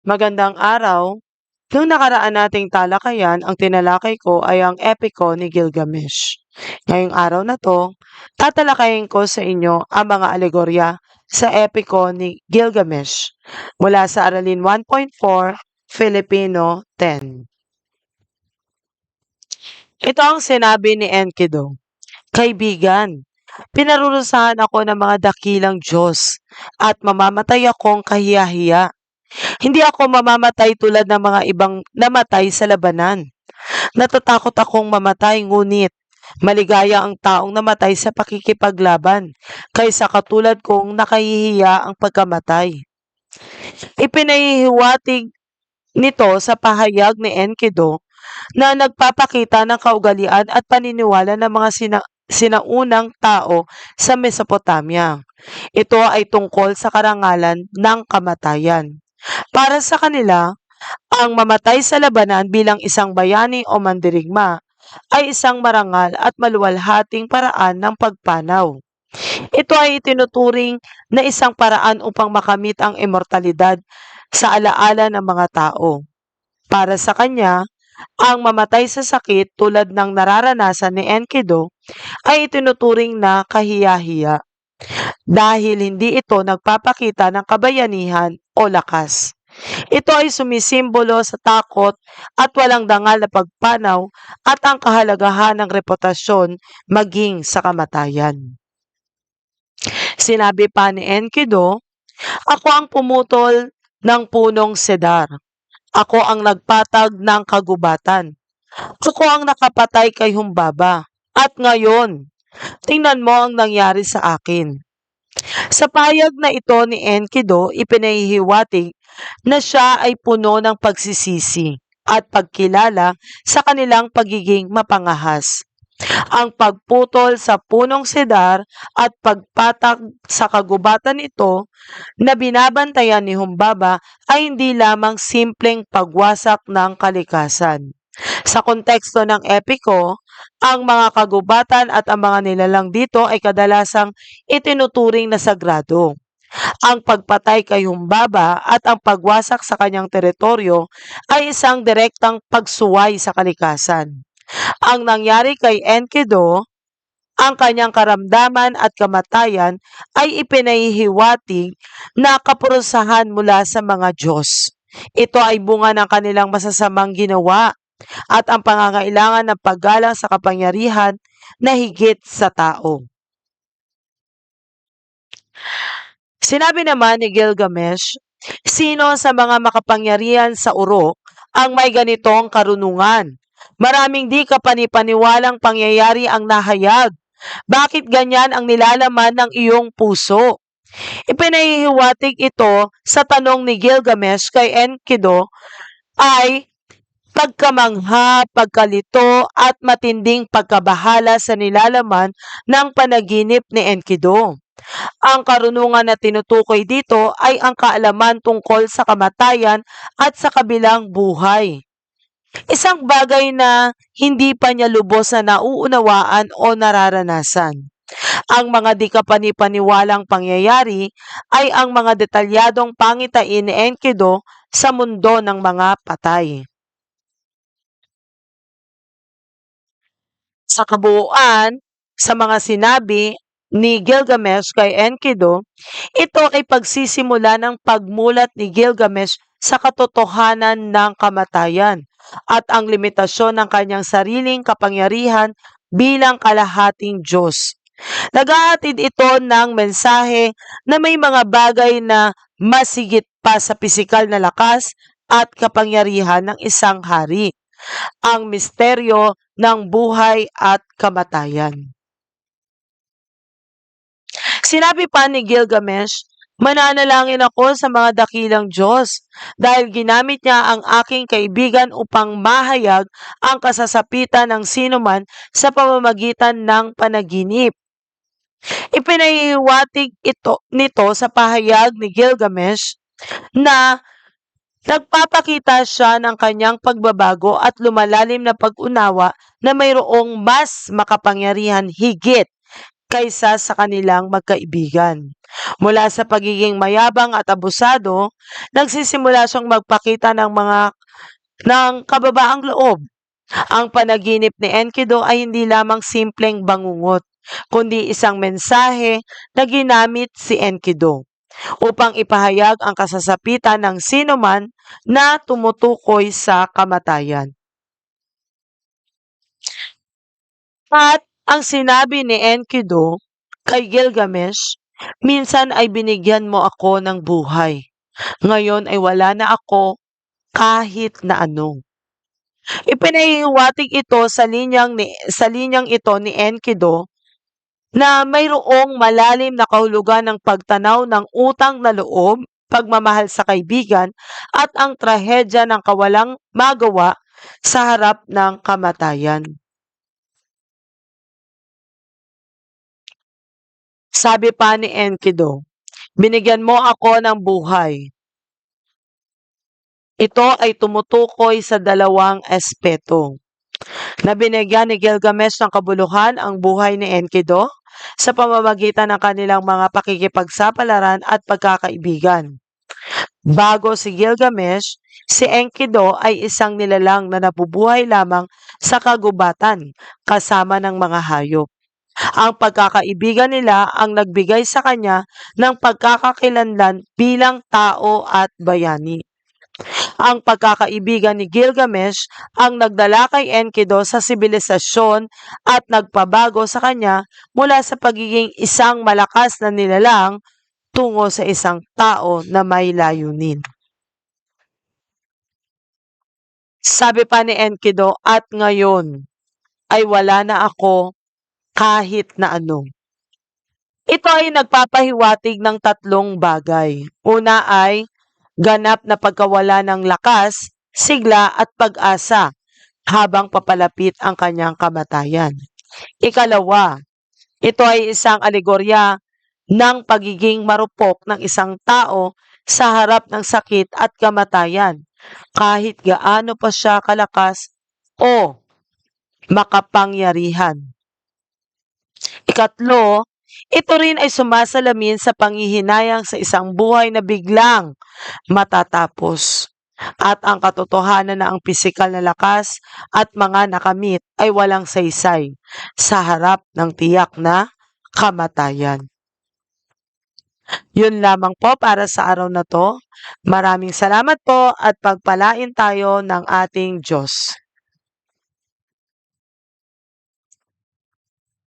Magandang araw. Nung nakaraan nating talakayan, ang tinalakay ko ay ang epiko ni Gilgamesh. Ngayong araw na to, tatalakayin ko sa inyo ang mga alegorya sa epiko ni Gilgamesh mula sa Aralin 1.4, Filipino 10. Ito ang sinabi ni Enkidu. Kaibigan, pinarurusahan ako ng mga dakilang Diyos at mamamatay akong kahiyahiya. Hindi ako mamamatay tulad ng mga ibang namatay sa labanan. Natatakot akong mamatay ngunit maligaya ang taong namatay sa pakikipaglaban kaysa katulad kong nakahihiya ang pagkamatay. Ipinahihiwatig nito sa pahayag ni Enkidu na nagpapakita ng kaugalian at paniniwala ng mga sina- sinaunang tao sa Mesopotamia. Ito ay tungkol sa karangalan ng kamatayan. Para sa kanila, ang mamatay sa labanan bilang isang bayani o mandirigma ay isang marangal at maluwalhating paraan ng pagpanaw. Ito ay itinuturing na isang paraan upang makamit ang immortalidad sa alaala ng mga tao. Para sa kanya, ang mamatay sa sakit tulad ng nararanasan ni Enkidu ay itinuturing na kahiyahiya dahil hindi ito nagpapakita ng kabayanihan o lakas. Ito ay sumisimbolo sa takot at walang dangal na pagpanaw at ang kahalagahan ng reputasyon maging sa kamatayan. Sinabi pa ni Enkidu, Ako ang pumutol ng punong sedar. Ako ang nagpatag ng kagubatan. Ako ang nakapatay kay Humbaba. At ngayon, tingnan mo ang nangyari sa akin. Sa payag na ito ni Enkidu, ipinahihiwatig na siya ay puno ng pagsisisi at pagkilala sa kanilang pagiging mapangahas. Ang pagputol sa punong sedar at pagpatak sa kagubatan ito na binabantayan ni Humbaba ay hindi lamang simpleng pagwasak ng kalikasan. Sa konteksto ng epiko, ang mga kagubatan at ang mga nilalang dito ay kadalasang itinuturing na sagrado. Ang pagpatay kay Humbaba at ang pagwasak sa kanyang teritoryo ay isang direktang pagsuway sa kalikasan. Ang nangyari kay Enkidu, ang kanyang karamdaman at kamatayan ay ipinahihiwatig na kapurusahan mula sa mga Diyos. Ito ay bunga ng kanilang masasamang ginawa at ang pangangailangan ng paggalang sa kapangyarihan na higit sa tao. Sinabi naman ni Gilgamesh, sino sa mga makapangyarihan sa urok ang may ganitong karunungan? Maraming di kapanipaniwalang pangyayari ang nahayag. Bakit ganyan ang nilalaman ng iyong puso? Ipinahihiwatig ito sa tanong ni Gilgamesh kay Enkidu ay pagkamangha, pagkalito at matinding pagkabahala sa nilalaman ng panaginip ni Enkidu. Ang karunungan na tinutukoy dito ay ang kaalaman tungkol sa kamatayan at sa kabilang buhay. Isang bagay na hindi pa niya lubos na nauunawaan o nararanasan. Ang mga di kapanipaniwalang pangyayari ay ang mga detalyadong pangitain ni Enkidu sa mundo ng mga patay. Sa kabuuan, sa mga sinabi ni Gilgamesh kay Enkidu, ito ay pagsisimula ng pagmulat ni Gilgamesh sa katotohanan ng kamatayan at ang limitasyon ng kanyang sariling kapangyarihan bilang kalahating Diyos. Naghahatid ito ng mensahe na may mga bagay na masigit pa sa pisikal na lakas at kapangyarihan ng isang hari. Ang misteryo ng buhay at kamatayan. Sinabi pa ni Gilgamesh, Mananalangin ako sa mga dakilang Diyos dahil ginamit niya ang aking kaibigan upang mahayag ang kasasapitan ng sinuman sa pamamagitan ng panaginip. Ipinahiwatig ito nito sa pahayag ni Gilgamesh na nagpapakita siya ng kanyang pagbabago at lumalalim na pag-unawa na mayroong mas makapangyarihan higit kaysa sa kanilang magkaibigan. Mula sa pagiging mayabang at abusado, nagsisimula siyang magpakita ng mga ng kababaang loob. Ang panaginip ni Enkidu ay hindi lamang simpleng bangungot, kundi isang mensahe na ginamit si Enkidu upang ipahayag ang kasasapitan ng sinuman na tumutukoy sa kamatayan. At ang sinabi ni Enkidu kay Gilgamesh, minsan ay binigyan mo ako ng buhay. Ngayon ay wala na ako kahit na ano. Ipinahihiwatig ito sa linyang ni sa linyang ito ni Enkidu na mayroong malalim na kahulugan ng pagtanaw ng utang na loob, pagmamahal sa kaibigan, at ang trahedya ng kawalang magawa sa harap ng kamatayan. Sabi pa ni Enkidu, binigyan mo ako ng buhay. Ito ay tumutukoy sa dalawang espeto. Na binigyan ni Gilgamesh ng kabuluhan ang buhay ni Enkidu sa pamamagitan ng kanilang mga pakikipagsapalaran at pagkakaibigan. Bago si Gilgamesh, si Enkidu ay isang nilalang na nabubuhay lamang sa kagubatan kasama ng mga hayop. Ang pagkakaibigan nila ang nagbigay sa kanya ng pagkakakilanlan bilang tao at bayani. Ang pagkakaibigan ni Gilgamesh ang nagdala kay Enkidu sa sibilisasyon at nagpabago sa kanya mula sa pagiging isang malakas na nilalang tungo sa isang tao na may layunin. Sabi pa ni Enkidu, at ngayon ay wala na ako kahit na ano. Ito ay nagpapahiwatig ng tatlong bagay. Una ay ganap na pagkawala ng lakas, sigla at pag-asa habang papalapit ang kanyang kamatayan. Ikalawa, ito ay isang alegorya ng pagiging marupok ng isang tao sa harap ng sakit at kamatayan kahit gaano pa siya kalakas o makapangyarihan. Ikatlo, ito rin ay sumasalamin sa panghihinayang sa isang buhay na biglang matatapos. At ang katotohanan na ang pisikal na lakas at mga nakamit ay walang saysay sa harap ng tiyak na kamatayan. Yun lamang po para sa araw na to. Maraming salamat po at pagpalain tayo ng ating Diyos.